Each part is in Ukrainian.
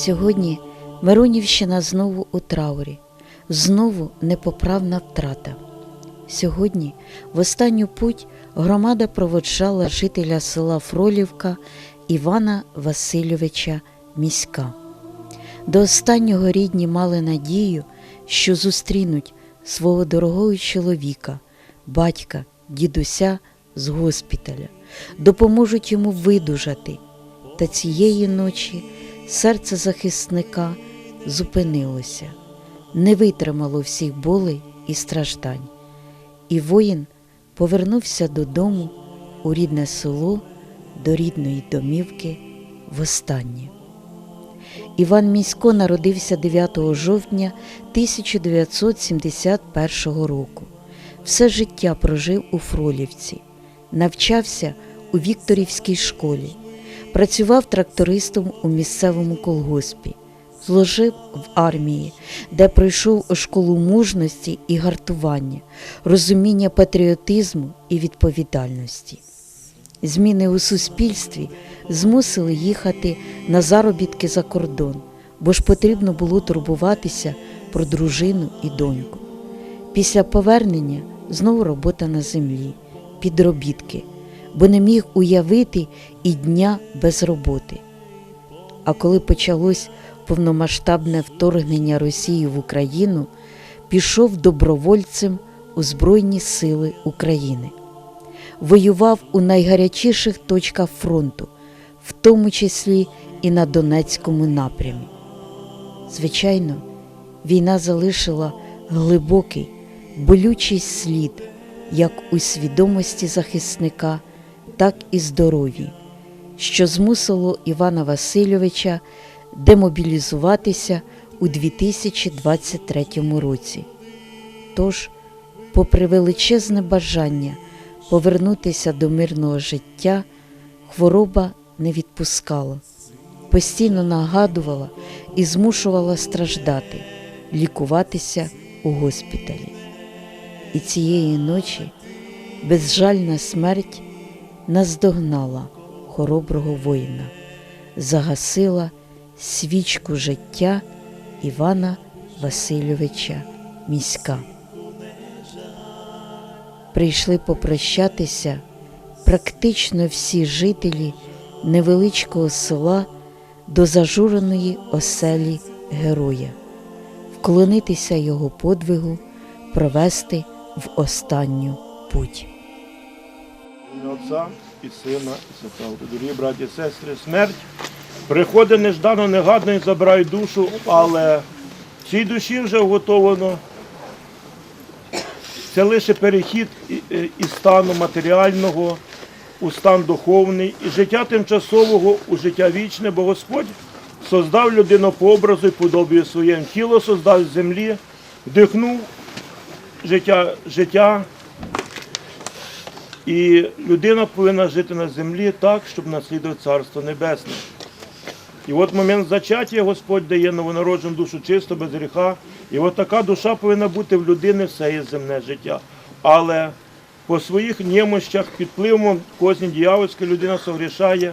Сьогодні Миронівщина знову у траурі, знову непоправна втрата. Сьогодні в останню путь громада проводжала жителя села Фролівка Івана Васильовича Міська. До останнього рідні мали надію, що зустрінуть свого дорогого чоловіка, батька, дідуся з госпіталя, допоможуть йому видужати. Та цієї ночі серце захисника зупинилося, не витримало всіх болей і страждань. І воїн повернувся додому у рідне село, до рідної домівки востаннє. Іван Місько народився 9 жовтня 1971 року. Все життя прожив у Фролівці, навчався у Вікторівській школі, працював трактористом у місцевому колгоспі, служив в армії, де пройшов школу мужності і гартування, розуміння патріотизму і відповідальності. Зміни у суспільстві змусили їхати на заробітки за кордон, бо ж потрібно було турбуватися про дружину і доньку. Після повернення знову робота на землі, підробітки, бо не міг уявити і дня без роботи. А коли почалось повномасштабне вторгнення Росії в Україну, пішов добровольцем у Збройні Сили України воював у найгарячіших точках фронту, в тому числі і на Донецькому напрямі. Звичайно, війна залишила глибокий, болючий слід як у свідомості захисника, так і здоров'ї, що змусило Івана Васильовича демобілізуватися у 2023 році. Тож, попри величезне бажання повернутися до мирного життя, хвороба не відпускала, постійно нагадувала і змушувала страждати, лікуватися у госпіталі. І цієї ночі безжальна смерть наздогнала хороброго воїна, загасила свічку життя Івана Васильовича Міська. Прийшли попрощатися практично всі жителі невеличкого села до зажуреної оселі героя, вклонитися його подвигу, провести в останню путь. Ім'я Отця і Сина, і Святого. Дорогі браті і сестри, смерть приходить неждано, негадно і забирає душу, але цій душі вже вготовано. Це лише перехід із стану матеріального у стан духовний і життя тимчасового у життя вічне, бо Господь создав людину по образу і подобію своєму. Тіло создав з землі, вдихнув життя, життя і людина повинна жити на землі так, щоб наслідувати Царство Небесне. І от момент зачаття Господь дає новонароджену душу чисто, без гріха. І от така душа повинна бути в людини все є земне життя. Але по своїх немощах, під впливом козні діявольської людина согрішає,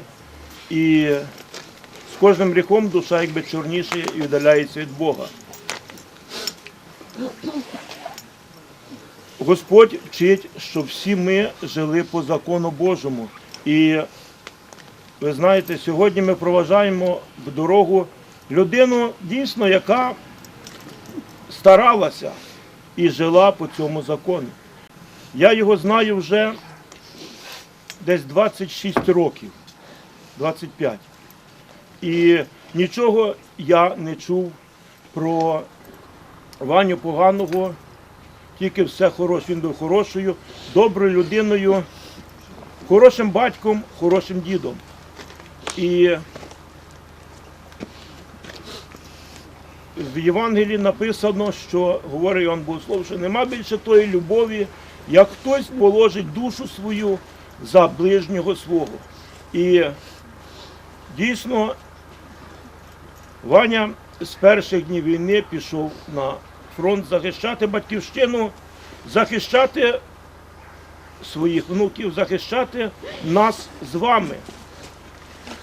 і з кожним гріхом душа якби чорніше і віддаляється від Бога. Господь вчить, щоб всі ми жили по закону Божому. І ви знаєте, сьогодні ми проважаємо в дорогу людину дійсно, яка старалася і жила по цьому закону. Я його знаю вже десь 26 років, 25. І нічого я не чув про Ваню поганого, тільки все хороше. Він був хорошою, доброю людиною, хорошим батьком, хорошим дідом. І в Євангелії написано, що говорить Іван Богослов, що нема більше тої любові, як хтось положить душу свою за ближнього свого. І дійсно Ваня з перших днів війни пішов на фронт захищати батьківщину, захищати своїх внуків, захищати нас з вами,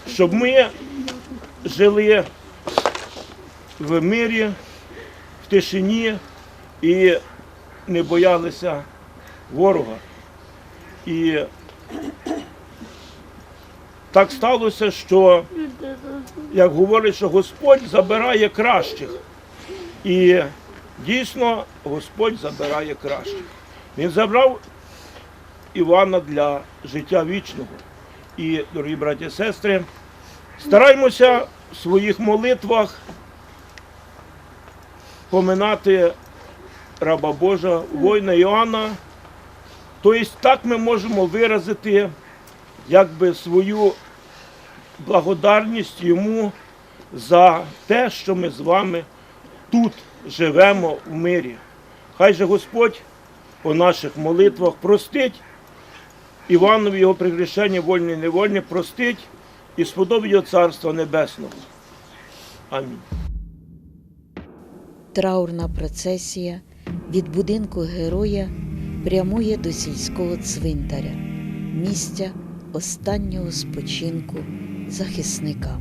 щоб ми жили в мирі, в тишині і не боялися ворога. І так сталося, що, як говорять, що Господь забирає кращих. І дійсно Господь забирає кращих. Він забрав Івана для життя вічного. І, дорогі браті і сестри, стараймося в своїх молитвах поминати раба Божа, воїна Іоанна. Тобто так ми можемо виразити якби свою благодарність йому за те, що ми з вами тут живемо в мирі. Хай же Господь по наших молитвах простить Іванові його пригрішення вольне і невольне, простить і сподобить його Царства Небесного. Амінь. Траурна процесія від будинку героя прямує до сільського цвинтаря, місця останнього спочинку захисника.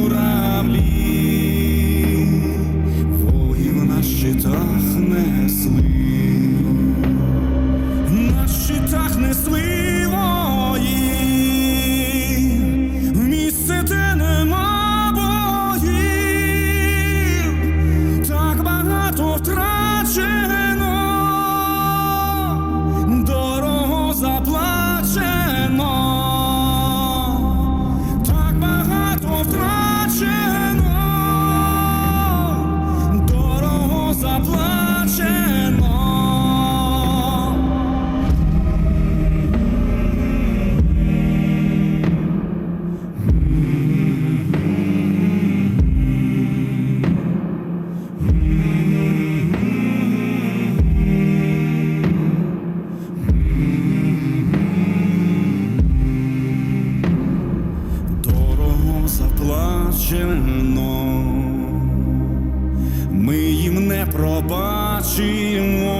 не пробачимо,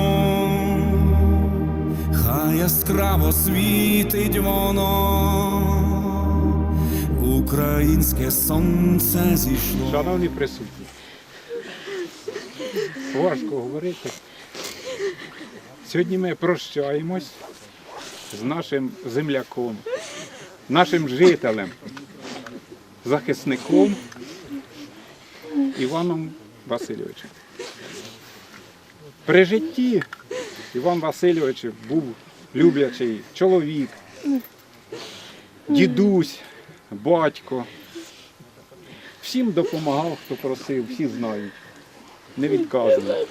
хай яскраво світить воно, українське сонце зійшло. Шановні присутні, важко говорити. Сьогодні ми прощаємось з нашим земляком, нашим жителем, захисником Іваном Васильовичем. При житті Іван Васильович був люблячий чоловік, дідусь, батько. Всім допомагав, хто просив, всі знають. Не відказував.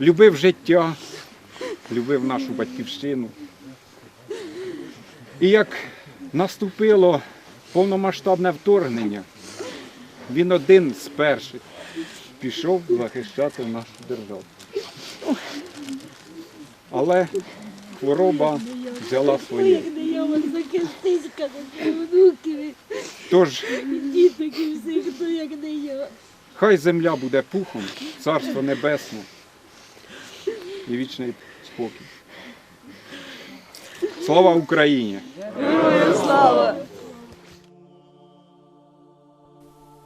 Любив життя, любив нашу батьківщину. І як наступило повномасштабне вторгнення, він один з перших пішов захищати нашу державу. Але хвороба взяла своє. Тож. Хай земля буде пухом, царство небесне і вічний спокій. Слава Україні!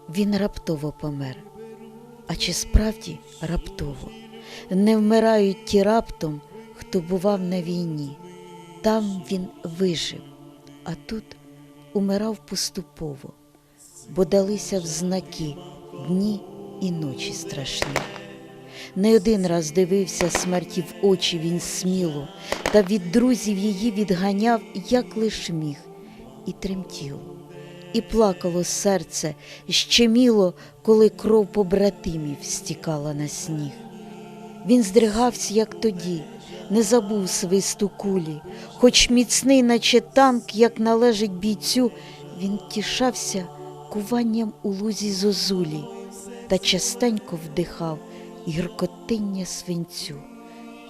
Він раптово помер. А чи справді раптово? Не вмирають ті раптом, хто бував на війні. Там він вижив, а тут умирав поступово, бо далися в знаки дні і ночі страшні. Не один раз дивився смерті в очі він сміло, та від друзів її відганяв, як лиш міг, і тремтіло, і плакало серце, щеміло, коли кров побратимів стікала на сніг. Він здригався, як тоді, не забув свисту кулі, хоч міцний, наче танк, як належить бійцю, він тішався куванням у лузі зозулі та частенько вдихав гіркотиння свинцю.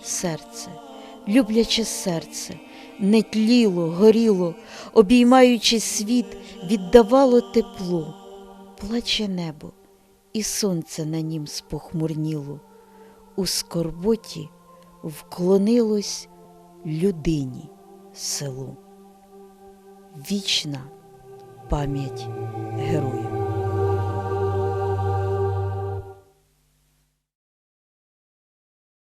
Серце, любляче серце, не тліло, горіло, обіймаючи світ, віддавало тепло, плаче небо, і сонце на нім спохмурніло. У скорботі вклонилось людині селу. Вічна пам'ять героїв.